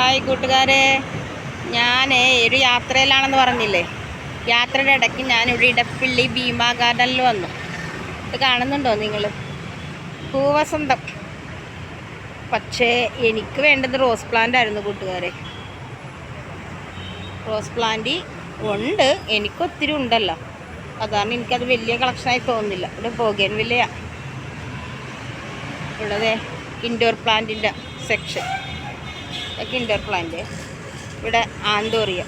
Hi കൂട്ടുകാരെ. ഞാൻ ഒരു യാത്രയിലാണെന്ന് പറഞ്ഞില്ലേ? യാത്രയുടെ ഇടയ്ക്ക് ഞാനിവിടെ ഇടപ്പള്ളി ഭീമാ ഗാർഡനിൽ വന്നു. ഇത് കാണുന്നുണ്ടോ നിങ്ങൾ? പൂവസന്തം പക്ഷേ എനിക്ക് വേണ്ടത് റോസ് പ്ലാന്റ് ആയിരുന്നു കൂട്ടുകാരെ. റോസ് പ്ലാന്റ് ഉണ്ട്. എനിക്കൊത്തിരി ഉണ്ടല്ലോ. അതാണ് എനിക്കത് വലിയ കളക്ഷനായി തോന്നുന്നില്ല. ഇവിടെ പോകേൻ വില്ലയാണ് ഉള്ളതേ ഇൻഡോർ പ്ലാന്റിന്റെ സെക്ഷൻ ഇതൊക്കെ ഇൻഡോർ പ്ലാന്റ് ഇവിടെ ആന്തോറിയ.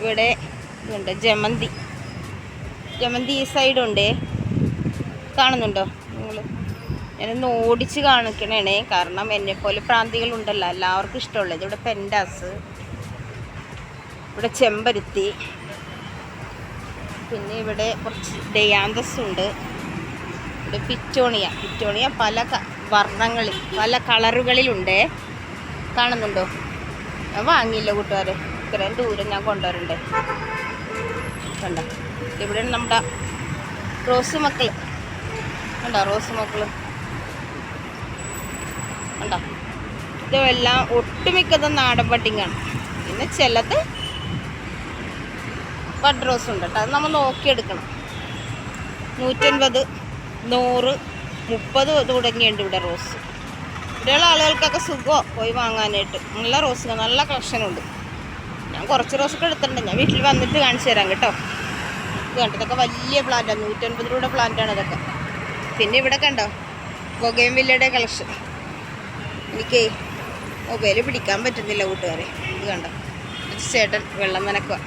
ഇവിടെ ഇതുണ്ട് ജമന്തി. ജമന്തി ഈ സൈഡുണ്ട് കാണുന്നുണ്ടോ? നിങ്ങൾ ഞാനൊന്ന് ഓടിച്ച് കാണിക്കണേ കാരണം എന്നെപ്പോലെ പ്രാന്തികളുണ്ടല്ലോ. എല്ലാവർക്കും ഇഷ്ടമുള്ളത് ഇവിടെ പെൻഡാസ്. ഇവിടെ ചെമ്പരുത്തി. പിന്നെ ഇവിടെ കുറച്ച് ഡയാന്തസ് ഉണ്ട്. ഇവിടെ പിറ്റോണിയ. പിറ്റോണിയ പല വർണങ്ങളിൽ പല കളറുകളിലുണ്ട്. കാണുന്നുണ്ടോ? ഞാൻ വാങ്ങിയില്ല കൂട്ടുകാരെ. ഇത്രയും ദൂരം ഞാൻ കൊണ്ടുവരണ്ടേ? കണ്ട? ഇവിടെ നമ്മുടെ റോസ് മക്കൾ കണ്ടോ റോസ് മക്കൾ കണ്ടോ? ഇതെല്ലാം ഒട്ടുമിക്കതും നാടൻ പട്ടിങ്ങാണ്. പിന്നെ ചിലത് ബഡ് റോസ് ഉണ്ട് കേട്ടോ. അത് നമ്മൾ നോക്കിയെടുക്കണം. നൂറ്റൻപത് നൂറ് മുപ്പത് തുടങ്ങിയുണ്ട് ഇവിടെ റോസ്. ഇവിടെയുള്ള ആളുകൾക്കൊക്കെ സുഖമോ പോയി വാങ്ങാനായിട്ട്. നല്ല റോസ് നല്ല കളക്ഷനുണ്ട്. ഞാൻ കുറച്ച് റോസൊക്കെ എടുത്തിട്ടുണ്ട്. ഞാൻ വീട്ടിൽ വന്നിട്ട് കാണിച്ചു തരാം കേട്ടോ. കണ്ടോ? വലിയ പ്ലാന്റാണ് നൂറ്റൻപത് രൂപയുടെ പ്ലാന്റാണ് ഇതൊക്കെ. പിന്നെ ഇവിടെ കണ്ടോ? ബൊഗൈൻ വില്ലയുടെ കളക്ഷൻ എനിക്ക് മൊബൈൽ പിടിക്കാൻ പറ്റുന്നില്ല കൂട്ടുകാരെ. ഇത് കണ്ടോ? ചേട്ടൻ വെള്ളം നനക്കുക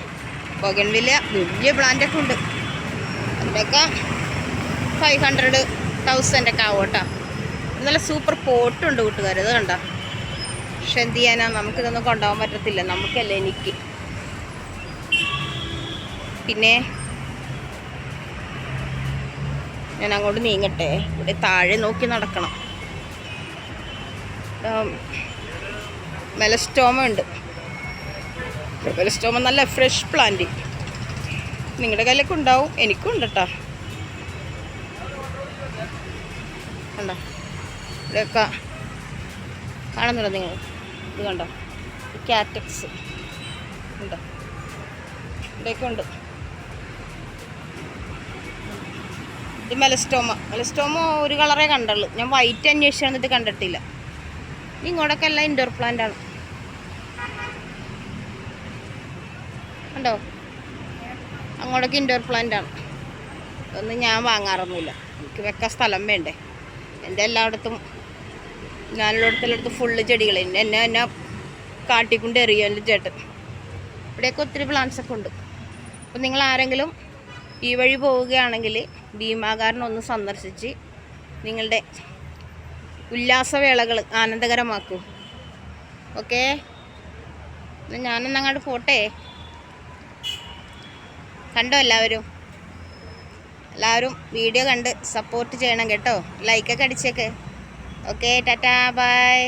ബൊഗൈൻ വില്ല വലിയ പ്ലാന്റൊക്കെ ഉണ്ട്. അതിന്റെയൊക്കെ ഫൈവ് ഹൺഡ്രഡ് തൗസൻഡ് ഒക്കെ ആവും കേട്ടോ. നല്ല സൂപ്പർ പോട്ടുണ്ട് കൂട്ടുകാർ ഇത് കണ്ടോ? പക്ഷെ എന്ത് ചെയ്യാനാ? നമുക്കിതൊന്നും കൊണ്ടുപോകാൻ പറ്റത്തില്ല. നമുക്കല്ലേ എനിക്ക്. പിന്നെ ഞാൻ അങ്ങോട്ട് നീങ്ങട്ടെ. ഇവിടെ താഴെ നോക്കി നടക്കണം. മെലസ്റ്റോമ ഉണ്ട്. മെലസ്റ്റോമ നല്ല ഫ്രഷ് പ്ലാന്റ് നിങ്ങളുടെ കയ്യിലൊക്കെ ഉണ്ടാവും. എനിക്കും ഉണ്ട് കേട്ടോ. കണ്ടോ? ഇവിടെയൊക്കെ കാണുന്നുണ്ടോ നിങ്ങൾ? ഇത് കണ്ടോ? കാറ്റക്സ് ഉണ്ടോ ഇവിടെയൊക്കെ ഉണ്ട്. ഇത് മെലസ്റ്റോമ മെലസ്റ്റോമ ഒരു കളറേ കണ്ടുള്ളൂ. ഞാൻ വൈറ്റ് അന്വേഷിച്ചാണ് വന്നിട്ട് കണ്ടിട്ടില്ല. ഇങ്ങോട്ടൊക്കെ എല്ലാം ഇൻഡോർ പ്ലാന്റ് ആണ്. കണ്ടോ? അങ്ങോട്ടൊക്കെ ഇൻഡോർ പ്ലാന്റ് ആണ്. ഒന്നും ഞാൻ വാങ്ങാറൊന്നുമില്ല. എനിക്ക് വെക്കാൻ സ്ഥലം വേണ്ടേ? എന്റെ എല്ലായിടത്തും ഞാനുള്ളിടത്തുള്ളടത്ത് ഫുള്ള് ചെടികൾ എന്നെ എന്നെ എന്നെ കാട്ടിക്കൊണ്ട് എറിയും എന്റെ ചേട്ടൻ. ഇവിടെയൊക്കെ ഒത്തിരി പ്ലാന്റ്സ് ഒക്കെ ഉണ്ട്. അപ്പം നിങ്ങൾ ആരെങ്കിലും ഈ വഴി പോവുകയാണെങ്കിൽ ഭീമാകാരനൊന്ന് സന്ദർശിച്ച് നിങ്ങളുടെ ഉല്ലാസവേളകൾ ആനന്ദകരമാക്കൂ. ഓക്കേ? ഞാനൊന്നങ്ങോട്ട് പോട്ടെ? കണ്ടോ എല്ലാവരും? എല്ലാവരും വീഡിയോ കണ്ട് സപ്പോർട്ട് ചെയ്യണം കേട്ടോ. ലൈക്കൊക്കെ അടിച്ചേക്ക്. Okay tata bye